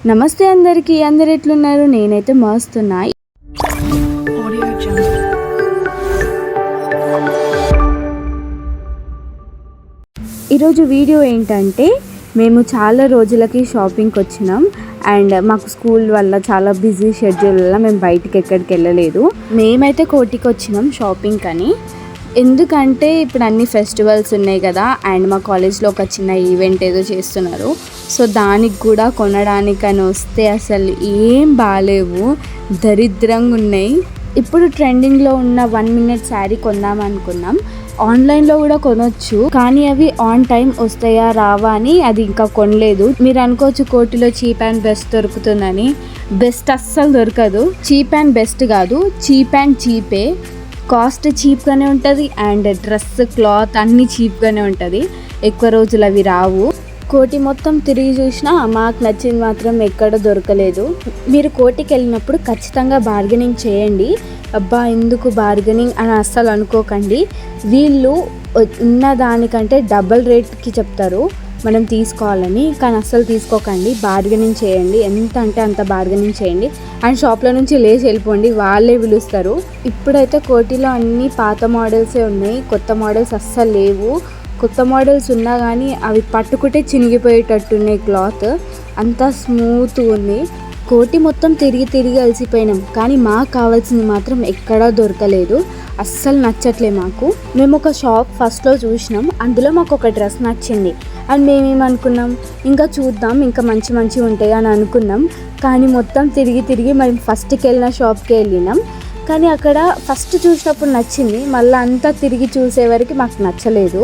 నమస్తే అందరికీ. అందరు ఎట్లున్నారు? నేనైతే మస్తున్నా. ఈరోజు వీడియో ఏంటంటే మేము చాలా రోజులకి షాపింగ్కి వచ్చినాం. అండ్ మాకు స్కూల్ వల్ల చాలా బిజీ షెడ్యూల్ వల్ల మేము బయటికి ఎక్కడికి వెళ్ళలేదు. మేమైతే కోటికి వచ్చినాం షాపింగ్ అని ఎందుకంటే ఇప్పుడు అన్ని ఫెస్టివల్స్ ఉన్నాయి కదా అండ్ మా కాలేజ్లో ఒక చిన్న ఈవెంట్ ఏదో చేస్తున్నారు. సో దానికి కూడా కొనడానికని వస్తే అసలు ఏం బాగాలేవు దరిద్రంగా ఉన్నాయి. ఇప్పుడు ట్రెండింగ్లో ఉన్న వన్ మినిట్ శారీ కొందాం అనుకున్నాం. ఆన్లైన్లో కూడా కొనొచ్చు కానీ అవి ఆన్ టైం వస్తాయా రావా అని అది ఇంకా కొనలేదు. మీరు అనుకోవచ్చు కోటిలో చీప్ అండ్ బెస్ట్ దొరుకుతుందని. బెస్ట్ అస్సలు దొరకదు. చీప్ అండ్ బెస్ట్ కాదు చీప్ అండ్ చీపే. కాస్ట్ చీప్గానే ఉంటుంది అండ్ డ్రెస్ క్లాత్ అన్నీ చీప్గానే ఉంటుంది. ఎక్కువ రోజులు అవి రావు. కోటి మొత్తం తిరిగి చూసినా మాకు నచ్చింది మాత్రం ఎక్కడ దొరకలేదు. మీరు కోటికి వెళ్ళినప్పుడు ఖచ్చితంగా బార్గెనింగ్ చేయండి. అబ్బా ఎందుకు బార్గెనింగ్ అని అస్సలు అనుకోకండి. వీళ్ళు ఉన్న దానికంటే డబల్ రేట్కి చెప్తారు. మనం తీసుకోవాలని కానీ అస్సలు తీసుకోకండి. బార్గెనింగ్ చేయండి. ఎంత అంటే అంత బార్గెనింగ్ చేయండి. అండ్ షాప్లో నుంచి లేచి వెళ్ళిపోండి. వాళ్ళే పిలుస్తారు. ఇప్పుడైతే కోటిలో అన్ని పాత మోడల్సే ఉన్నాయి. కొత్త మోడల్స్ అస్సలు లేవు. కొత్త మోడల్స్ ఉన్నా కానీ అవి పట్టుకుంటే చినిగిపోయేటట్టున్నాయి క్లాత్ అంతా స్మూత్ ఉంది. కోటి మొత్తం తిరిగి తిరిగి అలసిపోయినాం. కానీ మాకు కావాల్సింది మాత్రం ఎక్కడా దొరకలేదు. అస్సలు నచ్చట్లే మాకు. మేము ఒక షాప్ ఫస్ట్లో చూసినాం. అందులో మాకు ఒక డ్రెస్ నచ్చింది. అండ్ మేమేమనుకున్నాం? ఇంకా చూద్దాం ఇంకా మంచి మంచి ఉంటాయి అని అనుకున్నాం. కానీ మొత్తం తిరిగి తిరిగి మేము ఫస్ట్కి వెళ్ళిన షాప్కి వెళ్ళినాం. కానీ అక్కడ ఫస్ట్ చూసినప్పుడు నచ్చింది. మళ్ళీ అంతా తిరిగి చూసేవరకు మాకు నచ్చలేదు.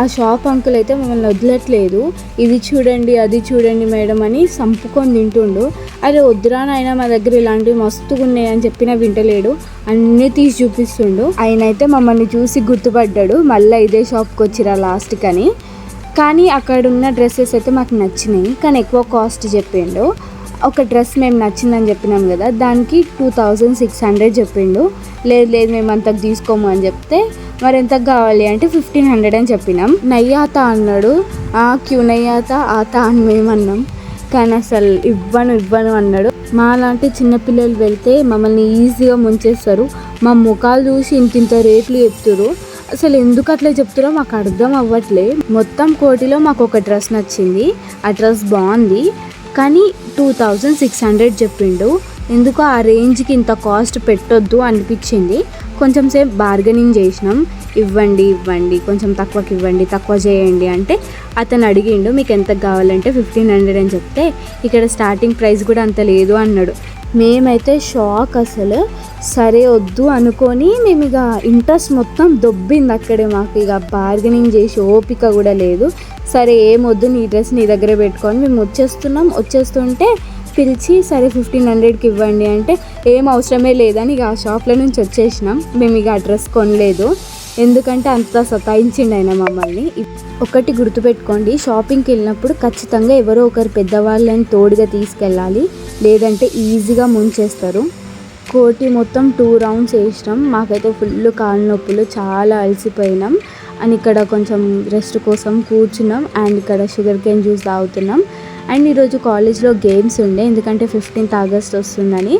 ఆ షాప్ అంకుల్ అయితే మమ్మల్ని వదలట్లేదు. ఇది చూడండి అది చూడండి మేడం అని సంపుకొని తింటుండు. అరే వద్దురా నాయన మా దగ్గర ఇలాంటివి మస్తుగా ఉన్నాయి అని చెప్పినా వింటలేడు. అన్నీ తీసి చూపిస్తుండు. ఆయన అయితే మమ్మల్ని చూసి గుర్తుపడ్డాడు. మళ్ళీ ఇదే షాప్కి వచ్చిరా లాస్ట్కి అని. కానీ అక్కడ ఉన్న డ్రెస్సెస్ అయితే మాకు నచ్చినాయి. కానీ ఎక్కువ కాస్ట్ చెప్పిండు ఒక డ్రెస్ మేము నచ్చిందని చెప్పినాం కదా దానికి టూ థౌజండ్ సిక్స్ హండ్రెడ్ చెప్పిండు. లేదు లేదు మేము అంతకు తీసుకోము అని చెప్తే మరి ఎంతకు కావాలి అంటే ఫిఫ్టీన్ హండ్రెడ్ అని చెప్పినాం. నయ్యాత అన్నాడు ఆ క్యూ నయ్యాత ఆత అని మేము అన్నాం. కానీ అసలు ఇవ్వను ఇవ్వను అన్నాడు. మా లాంటి చిన్నపిల్లలు వెళ్తే మమ్మల్ని ఈజీగా ముంచేస్తారు. మా ముఖాలు చూసి ఇంత ఇంత రేట్లు చెప్తారు అసలు ఎందుకు అట్లా చెప్తారో మాకు అర్థం అవ్వట్లే. మొత్తం కోటిలో మాకు ఒక డ్రెస్ నచ్చింది. ఆ డ్రెస్ బాగుంది. కానీ టూ థౌజండ్ సిక్స్ హండ్రెడ్ చెప్పిండు. ఎందుకు ఆ రేంజ్కి ఇంత కాస్ట్ పెట్టొద్దు అనిపించింది. కొంచెం సేపు బార్గెనింగ్ చేసినాం. ఇవ్వండి ఇవ్వండి కొంచెం తక్కువకి ఇవ్వండి తక్కువ చేయండి అంటే అతను అడిగిండు మీకు ఎంత కావాలంటే ఫిఫ్టీన్ హండ్రెడ్ అని చెప్తే ఇక్కడ స్టార్టింగ్ ప్రైస్ కూడా అంత లేదు అన్నాడు. మేమైతే షాక్ అసలు. సరే వద్దు అనుకొని మేము ఇక ఇంట్రెస్ట్ మొత్తం దొబ్బింది అక్కడే మాకు. ఇక బార్గెనింగ్ చేసి ఓపిక కూడా లేదు. సరే ఏం వద్దు నీ డ్రెస్ నీ దగ్గర పెట్టుకొని మేము వచ్చేస్తున్నాం. వచ్చేస్తుంటే పిలిచి సరే ఫిఫ్టీన్ హండ్రెడ్కి ఇవ్వండి అంటే ఏం అవసరమే లేదని ఇక ఆ షాప్లో నుంచి వచ్చేసినాం. మేము ఇక ఆ డ్రెస్ కొనలేదు. ఎందుకంటే అంత సతాయించిండు ఆయన మమ్మల్ని. ఒకటి గుర్తుపెట్టుకోండి షాపింగ్కి వెళ్ళినప్పుడు ఖచ్చితంగా ఎవరో ఒకరు పెద్దవాళ్ళని తోడుగా తీసుకెళ్ళాలి లేదంటే ఈజీగా ముంచేస్తారు. కోటి మొత్తం టూ రౌండ్స్ వేసినాం మాకైతే ఫుల్ కాళ్ళ నొప్పులు చాలా అలసిపోయినాం. అండ్ ఇక్కడ కొంచెం రెస్ట్ కోసం కూర్చున్నాం అండ్ ఇక్కడ షుగర్ కేన్ జ్యూస్ తాగుతున్నాం. అండ్ ఈరోజు కాలేజ్లో గేమ్స్ ఉండే ఎందుకంటే ఫిఫ్టీన్త్ ఆగస్ట్ వస్తుందని.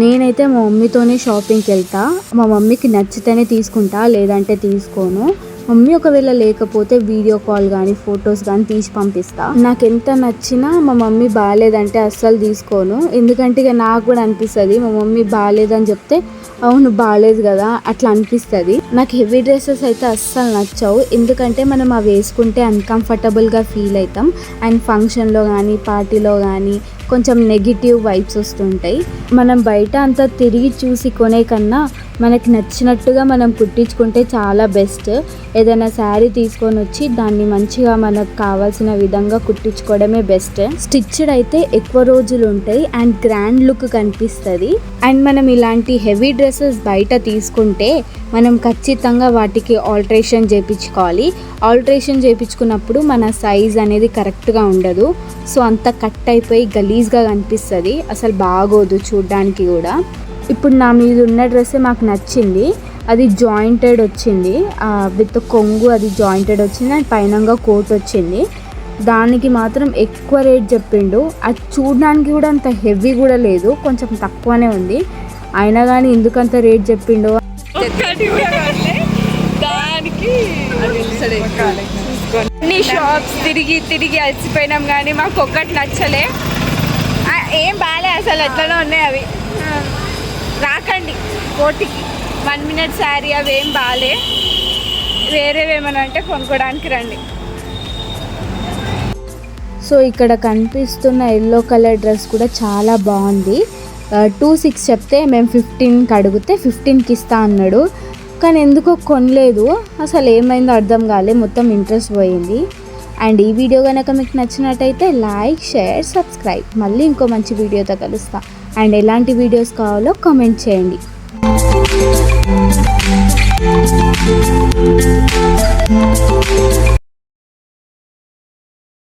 నేనైతే మా మమ్మీతోనే షాపింగ్కి వెళ్తా. మా మమ్మీకి నచ్చితేనే తీసుకుంటా లేదంటే తీసుకోను. మమ్మీ ఒకవేళ లేకపోతే వీడియో కాల్ కానీ ఫొటోస్ కానీ తీసి పంపిస్తా. నాకు ఎంత నచ్చినా మా మమ్మీ బాగాలేదంటే అస్సలు తీసుకోను. ఎందుకంటే ఇక నాకు కూడా అనిపిస్తుంది మా మమ్మీ బాగాలేదని చెప్తే అవును బాగాలేదు కదా అట్లా అనిపిస్తుంది. నాకు హెవీ డ్రెస్సెస్ అయితే అస్సలు నచ్చవు. ఎందుకంటే మనం అవి వేసుకుంటే అన్కంఫర్టబుల్గా ఫీల్ అవుతాం. అండ్ ఫంక్షన్లో కానీ పార్టీలో కానీ కొంచెం నెగిటివ్ వైబ్స్ వస్తుంటాయి. మనం బయట అంతా తిరిగి చూసి కొనే కన్నా మనకి నచ్చినట్టుగా మనం కుట్టించుకుంటే చాలా బెస్ట్ ఏదైనా శారీ తీసుకొని వచ్చి దాన్ని మంచిగా మనకు కావాల్సిన విధంగా కుట్టించుకోవడమే బెస్ట్ స్టిచ్డ్ అయితే ఎక్కువ రోజులు ఉంటాయి అండ్ గ్రాండ్ లుక్ కనిపిస్తుంది. అండ్ మనం ఇలాంటి హెవీ డ్రెస్సెస్ బయట తీసుకుంటే మనం ఖచ్చితంగా వాటికి ఆల్ట్రేషన్ చేయించుకోవాలి. ఆల్ట్రేషన్ చేయించుకున్నప్పుడు మన సైజ్ అనేది కరెక్ట్గా ఉండదు. సో అంత కట్ అయిపోయి గలీజ్గా కనిపిస్తుంది. అసలు బాగోదు చూడ్డానికి కూడా. ఇప్పుడు నా మీద ఉన్న డ్రెస్సే మాకు నచ్చింది. అది జాయింటెడ్ వచ్చింది. విత్ కొంగు అది జాయింటెడ్ వచ్చింది. అండ్ పైనంగా కోట్ వచ్చింది. దానికి మాత్రం ఎక్కువ రేట్ చెప్పిండు. అది చూడడానికి కూడా అంత హెవీ కూడా లేదు. కొంచెం తక్కువనే ఉంది. అయినా కానీ ఎందుకంత రేట్ చెప్పిండో దానికి అన్ని షాప్స్ తిరిగి తిరిగి అలసిపోయినాం కానీ మాకు ఒక్కటి నచ్చలే. ఏం బాగాలే అసలు ఎట్లనో ఉన్నాయి అవి. రాకండి కోటికి. వన్ మినిట్ శారీ అవి ఏం బాగాలే వేరేవేమన్నా అంటే కొనుక్కోడానికి రండి. సో ఇక్కడ కనిపిస్తున్న ఎల్లో కలర్ డ్రెస్ కూడా చాలా బాగుంది. టూ సిక్స్ చెప్తే మేము ఫిఫ్టీన్కి అడిగితే ఫిఫ్టీన్కి ఇస్తా అన్నాడు. కానీ ఎందుకో కొనలేదు. అసలు ఏమైందో అర్థం కాలే. మొత్తం ఇంట్రెస్ట్ పోయింది. అండ్ ఈ వీడియో కనుక మీకు నచ్చినట్టయితే లైక్ షేర్ సబ్స్క్రైబ్ మళ్ళీ ఇంకో మంచి వీడియోతో కలుస్తా. అండ్ ఎలాంటి వీడియోస్ కావాలో కామెంట్ చేయండి.